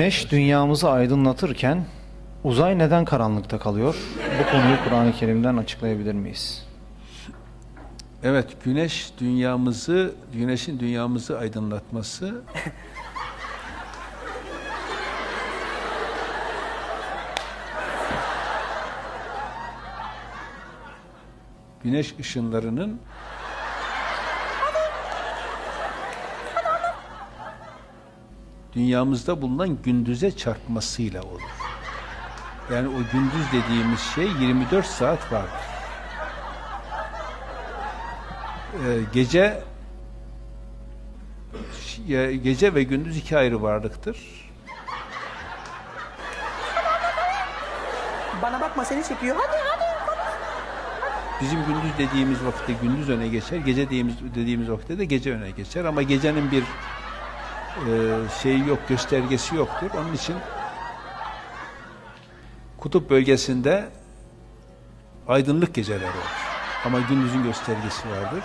Güneş dünyamızı aydınlatırken uzay neden karanlıkta kalıyor? Bu konuyu Kur'an-ı Kerim'den açıklayabilir miyiz? Evet, güneş dünyamızı, güneşin dünyamızı aydınlatması güneş ışınlarının dünyamızda bulunan gündüze çarpmasıyla olur. Yani o gündüz dediğimiz şey 24 saat vardır. Ee, gece gece ve gündüz iki ayrı varlıktır. Bana bakma seni çekiyor. Hadi hadi. Bizim gündüz dediğimiz vakitte gündüz öne geçer, gece dediğimiz, dediğimiz vakitte de gece öne geçer. Ama gecenin bir şeyi yok, göstergesi yoktur. Onun için kutup bölgesinde aydınlık geceler olur. Ama gündüzün göstergesi vardır.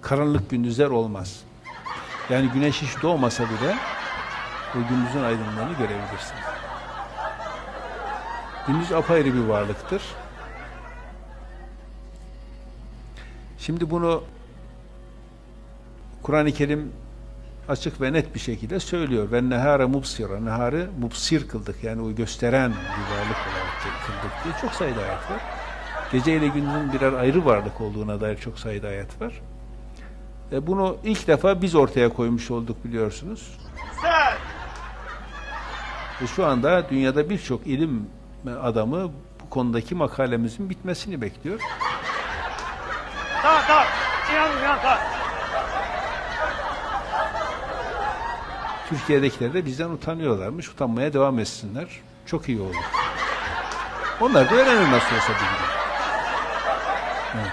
Karanlık gündüzler olmaz. Yani güneş hiç doğmasa bile o gündüzün aydınlığını görebilirsiniz. Gündüz apayrı bir varlıktır. Şimdi bunu Kur'an-ı Kerim açık ve net bir şekilde söylüyor. Ve nehara mubsira, neharı mubsir kıldık. Yani o gösteren bir varlık olarak kıldık diye çok sayıda ayet var. Gece ile gündüzün birer ayrı varlık olduğuna dair çok sayıda ayet var. E bunu ilk defa biz ortaya koymuş olduk biliyorsunuz. E şu anda dünyada birçok ilim adamı bu konudaki makalemizin bitmesini bekliyor. Tamam tamam. İnan, inan, tamam. Türkiye'dekiler de bizden utanıyorlarmış. Utanmaya devam etsinler. Çok iyi olur. Onlar da öğrenir nasıl olsa bilgi. Evet.